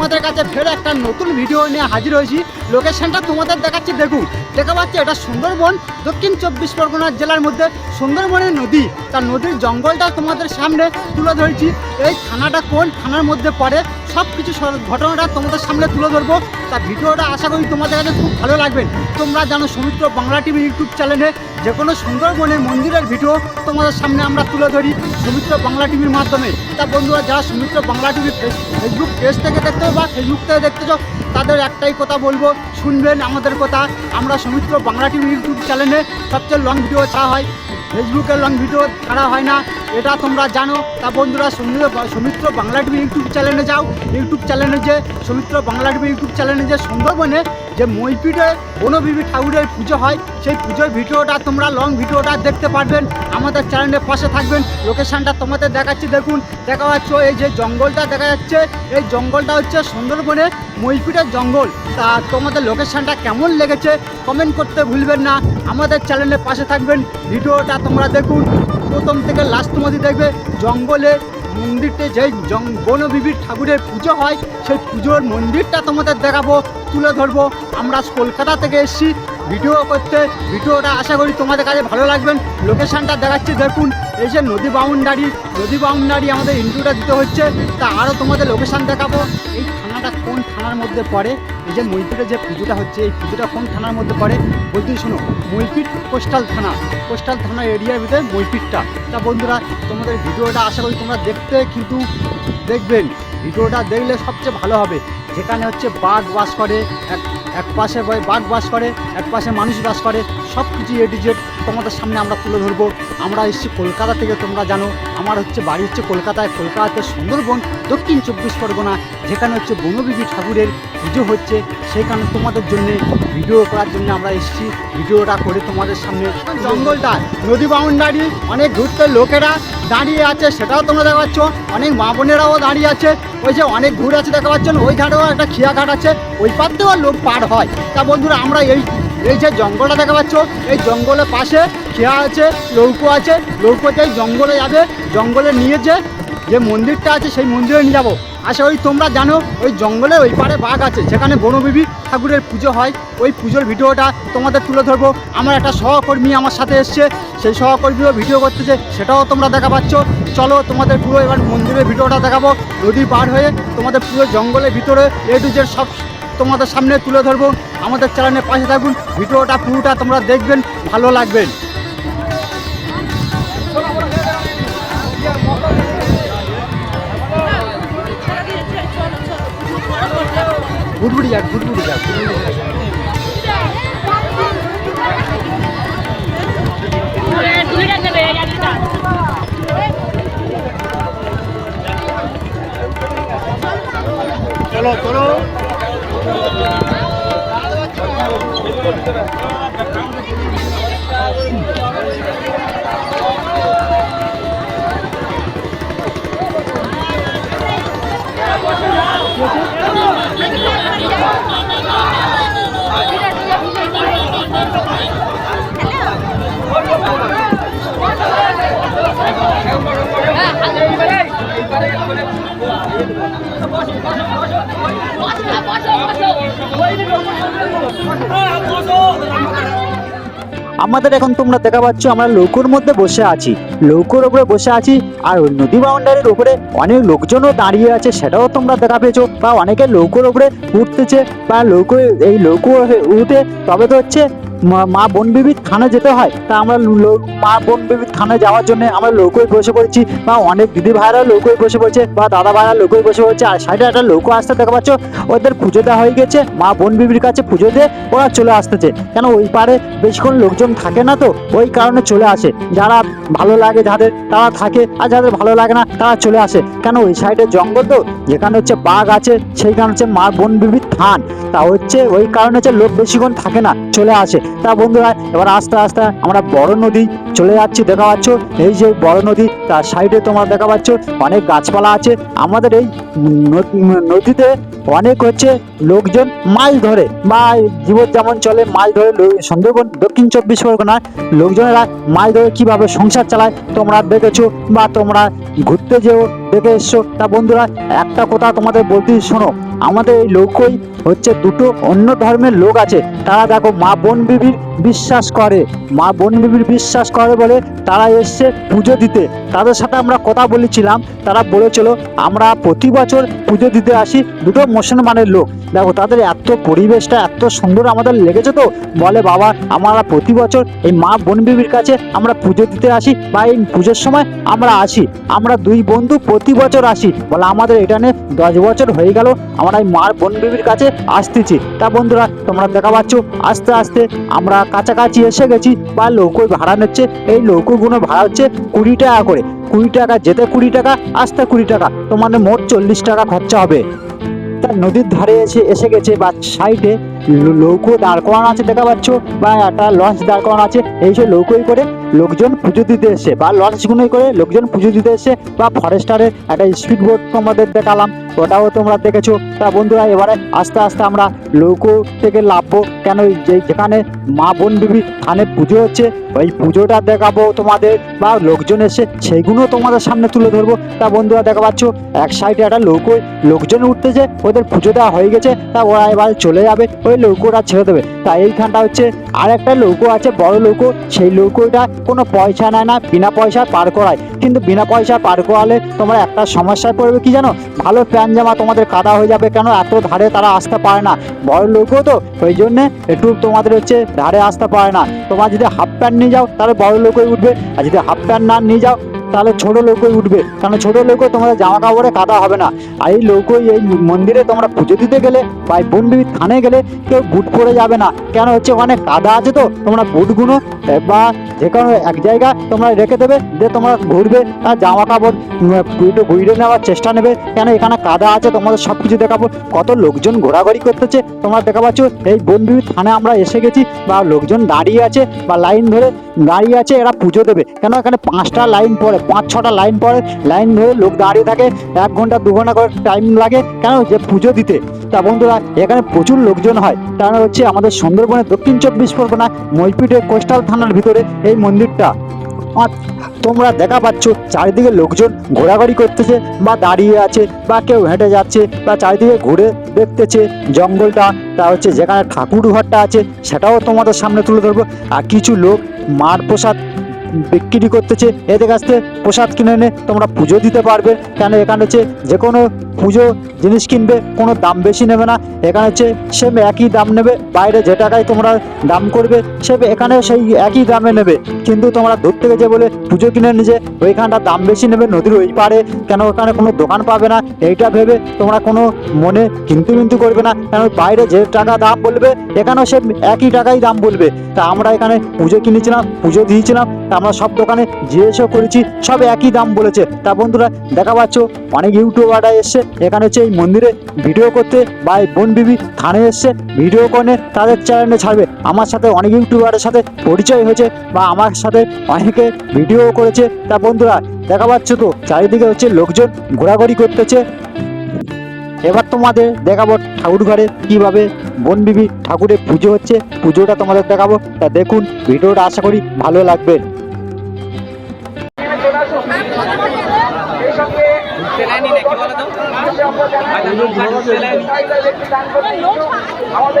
তোমাদের কাছে ফের একটা নতুন ভিডিও নিয়ে হাজির হয়েছি। লোকেশনটা তোমাদের দেখাচ্ছি, দেখুন। দেখা পাচ্ছি এটা সুন্দরবন, দক্ষিণ চব্বিশ পরগনা জেলার মধ্যে সুন্দরবনের নদী। তার নদীর জঙ্গলটা তোমাদের সামনে তুলে ধরেছি। এই থানাটা কোন থানার মধ্যে পড়ে? সব কিছু ঘটনাটা তোমাদের সামনে তুলে ধরবো। তা ভিডিওটা আশা করি তোমাদের কাছে খুব ভালো লাগবে। তোমরা জানো সমুদ্র বাংলা টিভি ইউটিউব চ্যানেলে যে কোনো সুন্দরবনের মন্দিরের ভিডিও তোমাদের সামনে আমরা তুলে ধরি সমুদ্র বাংলা টিভির মাধ্যমে। তা বন্ধুরা, যারা সমুদ্র বাংলা টিভি ফেসবুক পেজ থেকে দেখতে বা ফেসবুক থেকে দেখতে চাও, তাদের একটাই কথা বলব, শুনবেন আমাদের কথা। আমরা সমুদ্র বাংলা টিভি ইউটিউব চ্যানেলে সবচেয়ে লং ভিডিও ছাড়া হয়। ফেসবুকের লং ভিডিও ছাড়া হয় না। এটা তোমরা জানো। তা বন্ধুরা সমুদ্র সৌমিত্র বাংলা টিভি ইউটিউব চ্যানেলে যাও। ইউটিউব চ্যানেলে যে সৌমিত্র বাংলা টিভি ইউটিউব চ্যানেলে যে সুন্দরবনে যে মইপিঠে বনবিবি ঠাকুরের পুজো হয়, সেই পুজোর ভিডিওটা তোমরা লং ভিডিওটা দেখতে পারবেন। আমাদের চ্যানেলের পাশে থাকবেন। লোকেশনটা তোমাদের দেখাচ্ছি। দেখুন, দেখা যাচ্ছে এই যে জঙ্গলটা দেখা যাচ্ছে। এই জঙ্গলটা হচ্ছে সুন্দরবনে মইপিঠের জঙ্গল। তা তোমাদের লোকেশনটা কেমন লেগেছে কমেন্ট করতে ভুলবেন না। আমাদের চ্যানেলের পাশে থাকবেন। ভিডিওটা তোমরা দেখুন। প্রথম থেকে লাস্ট মধ্যে দেখবে জঙ্গলে মন্দিরতে যে বনবিবির ঠাকুরের পুজো হয় সেই পুজোর মন্দিরটা তোমাদের দেখাবো, তুলে ধরবো। আমরা কলকাতা থেকে এসেছি, ভিডিও করতে। ভিডিওটা আশা করি তোমাদের কাছে ভালো লাগবেন। লোকেশানটা দেখাচ্ছি, দেখুন। এই যে নদী বাউন্ডারি নদী বাউন্ডারি আমাদের ইন্টুটা দিতে হচ্ছে। তা আরও তোমাদের লোকেশান দেখাবো। এই থানাটা কোন থানার মধ্যে পড়ে? এই যে মইপিটে যে পুজোটা হচ্ছে, এই পুজোটা কোন থানার মধ্যে পড়ে? বলতে শোনো মইপিট কোস্টাল থানা। কোস্টাল থানা এরিয়ার ভিতরে মইপিটটা তা বন্ধুরা, তোমাদের ভিডিওটা আশা করি তোমরা দেখতে কিন্তু দেখবেন। ভিডিওটা দেখলে সবচেয়ে ভালো হবে। যেখানে হচ্ছে বাঘ বাস করে এক এক পাশে বাঘ বাস করে, এক পাশে মানুষ বাস করে সব কিছু এ টু জেড তোমাদের সামনে আমরা তুলে ধরবো। আমরা এসেছি কলকাতা থেকে, তোমরা জানো, আমার হচ্ছে বাড়ি হচ্ছে কলকাতায়। কলকাতাতে সুন্দরবন, দক্ষিণ চব্বিশ পরগনা, যেখানে হচ্ছে বনবিবি ঠাকুরের পুজো হচ্ছে। সেখানে তোমাদের জন্যে ভিডিও করার জন্য আমরা এসেছি। ভিডিওটা করে তোমাদের সামনে জঙ্গলটা, নদী বাউন্ডারি অনেক ঘুরতে লোকেরা দাঁড়িয়ে আছে, সেটাও তোমরা দেখা পাচ্ছ। অনেক মা বোনেরাও দাঁড়িয়ে আছে। ওই যে অনেক ঘুরে আছে দেখা পাচ্ছেন ওই ঘাটেও একটা খিয়া ঘাট আছে। ওই পার লোক পার হয়। তা বন্ধুরা, আমরা এই এই যে জঙ্গলটা দেখা পাচ্ছ, এই জঙ্গলের পাশে খেয়া আছে, লৌকো আছে। লৌকোতে জঙ্গলে যাবে, জঙ্গলে নিয়ে যে যে মন্দিরটা আছে, সেই মন্দিরে নিয়ে যাব। আচ্ছা ওই তোমরা জানো, ওই জঙ্গলে ওই পারে বাঘ আছে সেখানে বনবিবি ঠাকুরের পুজো হয়। ওই পুজোর ভিডিওটা তোমাদের তুলে ধরবো। আমার একটা সহকর্মী আমার সাথে এসছে, সেই সহকর্মীও ভিডিও করতেছে, সেটাও তোমরা দেখা পাচ্ছ। চলো তোমাদের পুরো এবার মন্দিরের ভিডিওটা দেখাবো। নদী পার হয়ে তোমাদের পুরো জঙ্গলের ভিতরে এ সব তোমাদের সামনে তুলে ধরবো আমাদের চ্যানেলের পাশে থাকুন ভিডিওটা পুরোটা তোমরা দেখবেন ভালো লাগবেন ঘুরবুড়ি যাক ঘুরবুড়ি যাক। আমাদের এখন তোমরা দেখা পাচ্ছ আমরা লৌকোর মধ্যে বসে আছি। লৌকোর উপরে বসে আছি, আর নদী বাউন্ডারির উপরে অনেক লোকজনও দাঁড়িয়ে আছে, সেটাও তোমরা দেখা পেয়েছ। বা অনেকে লৌকোর উপরে উঠতেছে, বা লৌকো এই লৌকো উঠে, তবে তো হচ্ছে মা- বনবিবির থানা যেতে হয়। তা আমরা মা বনবিবির থানা যাওয়ার জন্য আমরা লৌকোয় বসে পড়েছি, বা অনেক দিদি ভাইরা লৌকোয় বসে পড়েছে, বা দাদা ভাইরা লৌকোয় বসে পড়েছে, আর সাইডে একটা লৌকো আসতে দেখা পাচ্ছ, ওদের পুজো দেওয়া হয়ে গেছে, মা বনবিবির কাছে পুজো দিয়ে ওরা চলে আসতেছে। কেন ওই পারে বেশিক্ষণ লোকজন থাকে না তো, ওই কারণে চলে আসে। যারা ভালো লাগে যাদের তারা থাকে আর যাদের ভালো লাগে না, তারা চলে আসে। কেন ওই সাইডে জঙ্গল তো? যেখানে হচ্ছে বাঘ আছে সেই সেইখানে হচ্ছে মা বন বিবির থান। তা হচ্ছে ওই কারণে হচ্ছে লোক বেশিক্ষণ থাকে না, চলে আসে। তা বন্ধুরা, এবার আস্তে আস্তে আমরা বড় নদী চলে যাচ্ছি, দেখা পাচ্ছ? এই যে বড় নদী, তার সাইডে তোমরা দেখা পাচ্ছ, অনেক গাছপালা আছে। আমাদের এই নদীতে অনেক হচ্ছে লোকজন মাছ ধরে বা জীবন যেমন চলে মাছ ধরে সুন্দরবন দক্ষিণ চব্বিশ পরগনায় লোকজনেরা মাছ ধরে কীভাবে সংসার চালায় তোমরা দেখেছ বা তোমরা ঘুরতে যেও। দেখে এসছো তা বন্ধুরা, একটা কথা তোমাদের বলতেই শোনো, আমাদের এই লোকই হচ্ছে দুটো অন্য ধর্মের লোক আছে। তারা দেখো, মা বোন বিবির বিশ্বাস করে। মা বোন বিবির বিশ্বাস করে বলে তারা এসছে পুজো দিতে। তাদের সাথে আমরা কথা বলেছিলাম, তারা বলেছিল, আমরা প্রতি বছর পুজো দিতে আসি দুটো মুসলমানের লোক। দেখো, তাদের এত পরিবেশটা, এত সুন্দর আমাদের লেগেছে তো। বলে, বাবা, আমরা প্রতি বছর এই মা বোন বিবির কাছে আমরা পুজো দিতে আসি বা এই পুজোর সময় আমরা আসি। আমরা দুই বন্ধু প্রতি বছর আসি। বলে আমাদের এটা নিয়ে দশ বছর হয়ে গেল, আমরা এই মার বোন বিবির কাছে আসতেছি। তা বন্ধুরা, তোমরা দেখা পাচ্ছ, আস্তে আস্তে আমরা কাছাকাছি এসে গেছি, বা লৌকোই ভাড়া নিচ্ছে। এই লৌকোগুলো ভাড়া হচ্ছে কুড়ি টাকা করে। কুড়ি টাকা যেতে কুড়ি টাকা, আসতে কুড়ি টাকা। তোমাদের মোট চল্লিশ টাকা খরচা হবে। তার নদীর ধারে এসে এসে গেছে, বা সাইডে লৌকো দাঁড় করানো আছে, দেখা পাচ্ছ? বা একটা লঞ্চ দাঁড় করানো আছে। এই সব লৌকোই করে লোকজন পুজো দিতে এসে বা লঞ্চগুলোই করে লোকজন পুজো দিতে এসে বা ফরেস্টারের একটা স্পিড বোট তোমাদের দেখালাম, ওটাও তোমরা দেখেছ। তা বন্ধুরা, এবারে আস্তে আস্তে আমরা লৌকো থেকে লাভবো কেন যে যেখানে মা বোন বিবি থানে পুজো হচ্ছে, ওই পুজোটা দেখাবো তোমাদের, বা লোকজন এসে সেইগুলো তোমাদের সামনে তুলে ধরবো। তা বন্ধুরা, দেখা পাচ্ছ, এক সাইডে একটা লৌকো লোকজন উঠতেছে, ওদের পুজো দেওয়া হয়ে গেছে, তা ওরা এবার চলে যাবে ওই লৌকোটা ছেড়ে দেবে। তাই এইখানটা হচ্ছে আর একটা লৌকো আছে, বড় লৌকো সেই লৌকোটা কোনো পয়সা নেয় না, বিনা পয়সা পার করায়। কিন্তু বিনা পয়সা পার করালে তোমরা একটা সমস্যায় পড়বে কি জানো? ভালো প্যান্ট জামা তোমাদের কাদা হয়ে যাবে কেন? এত ধারে তারা আসতে পারে না। বড় লোকও তো, ওই জন্যে একটু তোমাদের হচ্ছে ধারে আসতে পারে না। তোমরা যদি হাফ প্যান্ট নিয়ে যাও, তাহলে বড় লোকই উঠবে। আর যদি হাফ প্যান্ট না নিয়ে যাও তাহলে ছোট লোকই উঠবে। কারণ ছোট লোকও তোমাদের জামা কাপড়ে কাদা হবে না। আর এই লোকই এই মন্দিরে তোমরা পুজো দিতে গেলে বা এই থানে গেলে কেউ বুট পরে যাবে না। কেন হচ্ছে ওখানে কাদা আছে তো? তোমরা বুটগুলো বা যে কোনো এক জায়গা তোমরা রেখে দেবে যে তোমরা ঘুরবে, আর জামা কাপড় ঘুরে নেওয়ার চেষ্টা নেবে। কেন এখানে কাদা আছে? তোমাদের সব কিছু দেখাবো। কত লোকজন ঘোরাঘুরি করতেছে। তোমরা দেখা পাচ্ছ, এই বনবিবি থানে আমরা এসে গেছি, বা লোকজন দাঁড়িয়ে আছে, বা লাইন ধরে দাঁড়িয়ে আছে, এরা পুজো দেবে। কেন এখানে পাঁচটা লাইন পড়ে? পাঁচ ছটা লাইন পড়ে লাইন ধরে লোক দাঁড়িয়ে থাকে, এক ঘণ্টা, দু ঘণ্টা করে টাইম লাগে। কেন? যে পুজো দিতে। তা বন্ধুরা, এখানে প্রচুর লোকজন হয়। তার হচ্ছে আমাদের সুন্দরবনের দক্ষিণ চব্বিশ পরগনা মইপিটে কোস্টাল থানার ভিতরে এই মন্দিরটা। তোমরা দেখা পাচ্ছ, চারিদিকে লোকজন ঘোরাঘুরি করতেছে, বা দাঁড়িয়ে আছে, বা কেউ হেঁটে যাচ্ছে, বা চারিদিকে ঘুরে দেখতেছে জঙ্গলটা। তা হচ্ছে যেখানে ঠাকুর ঘরটা আছে, সেটাও তোমাদের সামনে তুলে ধরবো। আর কিছু লোক মার প্রসাদ বিক্রি করতেছে, এদের কাছ থেকে প্রসাদ কিনে এনে তোমরা পুজো দিতে পারবে। কেন? এখানে হচ্ছে যে কোনো পুজো জিনিস কিনবে, কোনো দাম বেশি নেবে না। এখানে হচ্ছে সেম একই দাম নেবে, বাইরে যে টাকায় তোমরা দাম করবে সে এখানে সেই একই দামে নেবে। কিন্তু তোমরা দূর থেকে যে বলে পুজো কিনে নিজে ওইখানটা দাম বেশি নেবে, নদীর ওই পারে কেন ওখানে কোনো দোকান পাবে না? এইটা ভেবে তোমরা কোনো মনে কিন্তু কিন্তু করবে না। কেন? বাইরে যে টাকা দাম বলবে, এখানেও সে একই টাকাই দাম বলবে। তা আমরা এখানে পুজো কিনেছিলাম, পুজো দিয়েছিলাম, তা আমরা সব দোকানে জিজ্ঞেসও করেছি, সব একই দাম বলেছে। তা বন্ধুরা, দেখা পাচ্ছ, অনেক ইউটিউবাররা এসছে, এখানে হচ্ছে এই মন্দিরে ভিডিও করতে, বা এই বোন বিবি থানে এসছে, ভিডিও করে তাদের চ্যানেলে ছাড়বে। আমার সাথে অনেক ইউটিউবারের সাথে পরিচয় হয়েছে, বা আমার সাথে অনেকে ভিডিও করেছে। তা বন্ধুরা, দেখা পাচ্ছ তো, চারিদিকে হচ্ছে লোকজন ঘোরাঘুরি করতেছে। এবার তোমাদের দেখাবো ঠাকুর ঘরে কীভাবে বন বিবি ঠাকুরের পুজো হচ্ছে, পুজোটা তোমাদের দেখাবো। তা দেখুন, ভিডিওটা আশা করি ভালো লাগবে। সেলাইনি নাকি বলো তো হয়তো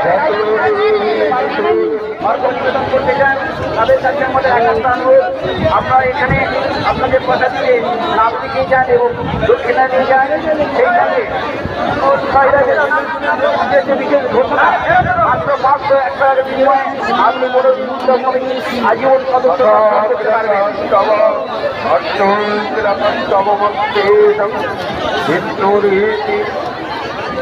একটা তাদের কাছে আমাদের আপনারা এখানে আপনাদের কথা দিয়ে নাম লিখে যান এবং দক্ষিণা নিয়ে যান সেইখানে বিশেষ মাত্র মাত্র এক টাকার বিনিময়ে আজীবন সদস্য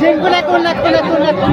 জিঙ্কুন এখন এখন এখন এখন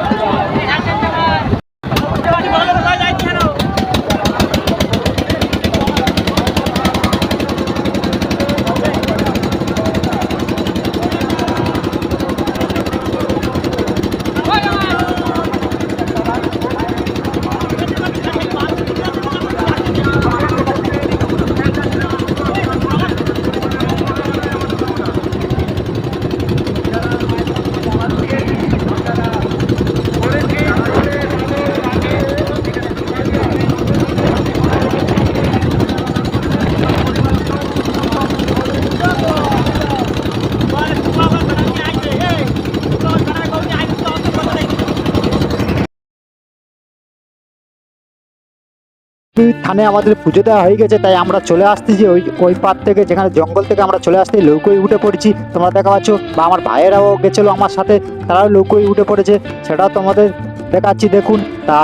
থানে আমাদের পুজো দেওয়া হয়ে গেছে, তাই আমরা চলে আসতেছি ওই ওই পার থেকে, যেখানে জঙ্গল থেকে আমরা চলে আসতে লৌকোয় উঠে পড়েছি। তোমরা দেখা পাচ্ছ, বা আমার ভাইয়েরাও গেছিল আমার সাথে, তারাও লৌকোয় উঠে পড়েছে। সেটাও তোমাদের দেখাচ্ছি, দেখুন। তা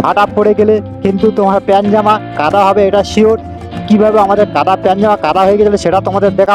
ফাটা পড়ে গেলে কিন্তু তোমার প্যান্ট জামা কাদা হবে, এটা শিওর কীভাবে আমাদের কাদা প্যান্ট জামা কাদা হয়ে গেলে সেটা তোমাদের দেখা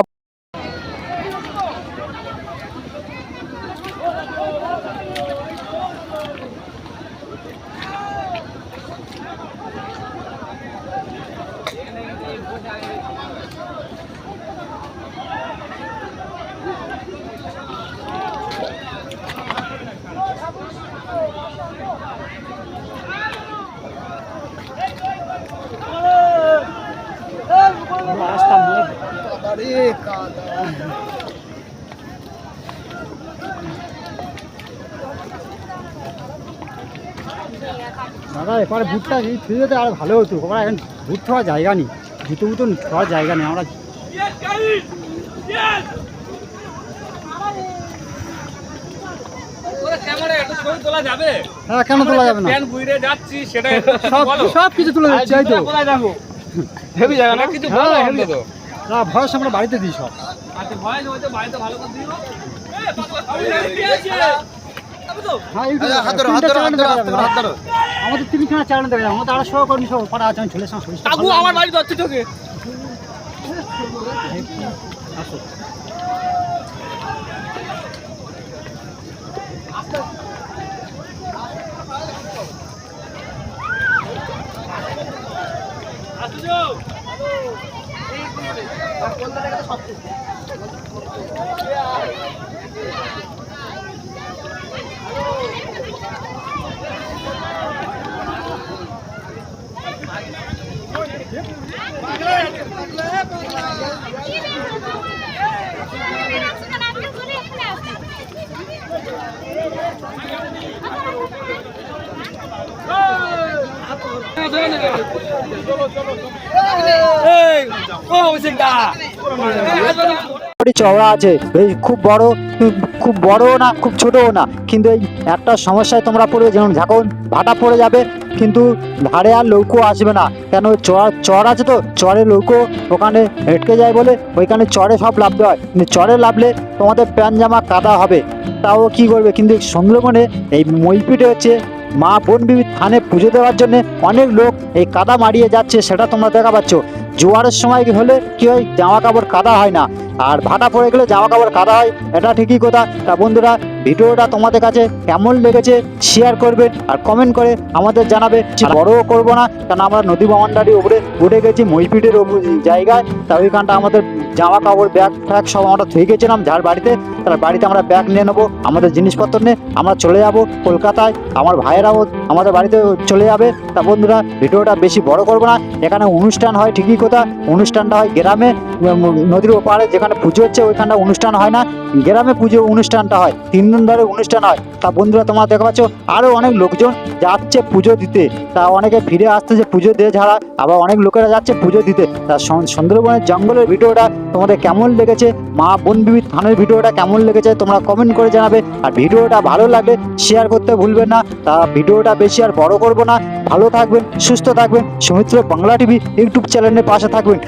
এবারে ভুটটা এই ফ্রিজেতে আর ভালো হতো। ওরা এখন ভুট খাওয়ার জায়গা নেই জুতো বুতো খাওয়ার জায়গা নেই। আমরা হ্যাঁ কেন তোলা যাবে না? প্যান বুইরে যাচ্ছি সেটা সব কিছু তুলে দিচ্ছি এই তো। হেভি জায়গা না? কিছু বলো হ্যাঁ, অন্তত। না ভয়েস আমরা বাড়িতে দিই সব। আচ্ছা ভয় হয়তো বাড়িতে ভালো করে দিও। আমাদের তিনখানা চ্যানেল দেখা যাবে আমাদের আরও সহকর্মী সব পাড়া আছে ছেলে আমার। বাড়ি যাচ্ছে তোকে আসো। চওড়া আছে এই খুব বড় খুব বড়ও না খুব ছোটও না কিন্তু এই একটা সমস্যায় তোমরা পড়বে যেমন যখন ভাটা পড়ে যাবে কিন্তু ধারে আর লৌকো আসবে না কেন চড় চড় আছে তো চড়ে লৌকো ওখানে হেঁটকে যায় বলে ওইখানে চড়ে সব লাভতে হয় কিন্তু চড়ে লাভলে তোমাদের প্যান জামা কাদা হবে তাও কি করবে কিন্তু সুন্দরবনে এই মইপিটে হচ্ছে মা বোন বিবি থানে পুজো দেওয়ার জন্য অনেক লোক এই কাদা মারিয়ে যাচ্ছে সেটা তোমরা দেখা পাচ্ছ। জোয়ারের সময় কি হলে কি হয় জামা কাপড় কাদা হয় না। আর ভাটা পড়ে গেলে জামা কাপড় কাদা হয় এটা ঠিকই কথা। তা বন্ধুরা ভিডিওটা তোমাদের কাছে কেমন লেগেছে শেয়ার করবে আর কমেন্ট করে আমাদের জানাবে। বড়ও করব না কারণ আমরা নদী বাউন্ডারি উপরে উঠে গেছি মইপিটের ওপর জায়গায়। তা ওইখানটা আমাদের জামা কাপড় ব্যাগ ফ্যাগ সব আমরা থুয়ে গেছিলাম যার বাড়িতে তার বাড়িতে আমরা ব্যাগ নিয়ে নেব, আমাদের জিনিসপত্র নিয়ে আমরা চলে যাব কলকাতায়, আমার ভাইয়েরাও আমাদের বাড়িতে চলে যাবে। তা বন্ধুরা, ভিডিওটা বেশি বড় করব না, এখানে অনুষ্ঠান হয় ঠিকই কথা, অনুষ্ঠানটা হয় গ্রামে নদীর ওপারে যেখানে পুজো হচ্ছে ওইখানটা অনুষ্ঠান হয় না, গ্রামে পুজো অনুষ্ঠানটা হয়, তিন দিন ধরে অনুষ্ঠান হয়। তা বন্ধুরা, তোমরা দেখতে পাচ্ছ আরও অনেক লোকজন যাচ্ছে পুজো দিতে। তা অনেকে ফিরে আসতেছে পুজো দিয়ে ছাড়া আবার অনেক লোকেরা যাচ্ছে পুজো দিতে। তা সুন্দরবনের জঙ্গলের ভিডিওটা তোমাদের কেমন লেগেছে? মা বোন বিবি থানের ভিডিওটা কেমন লেগেছে তোমরা কমেন্ট করে জানাবে। আর ভিডিওটা ভালো লাগলে শেয়ার করতে ভুলবেন না। তা ভিডিওটা বেশি আর বড় করব না। ভালো থাকবেন, সুস্থ থাকবেন। সুমিত্র বাংলা টিভি ইউটিউব চ্যানেলের পাশে থাকবেন।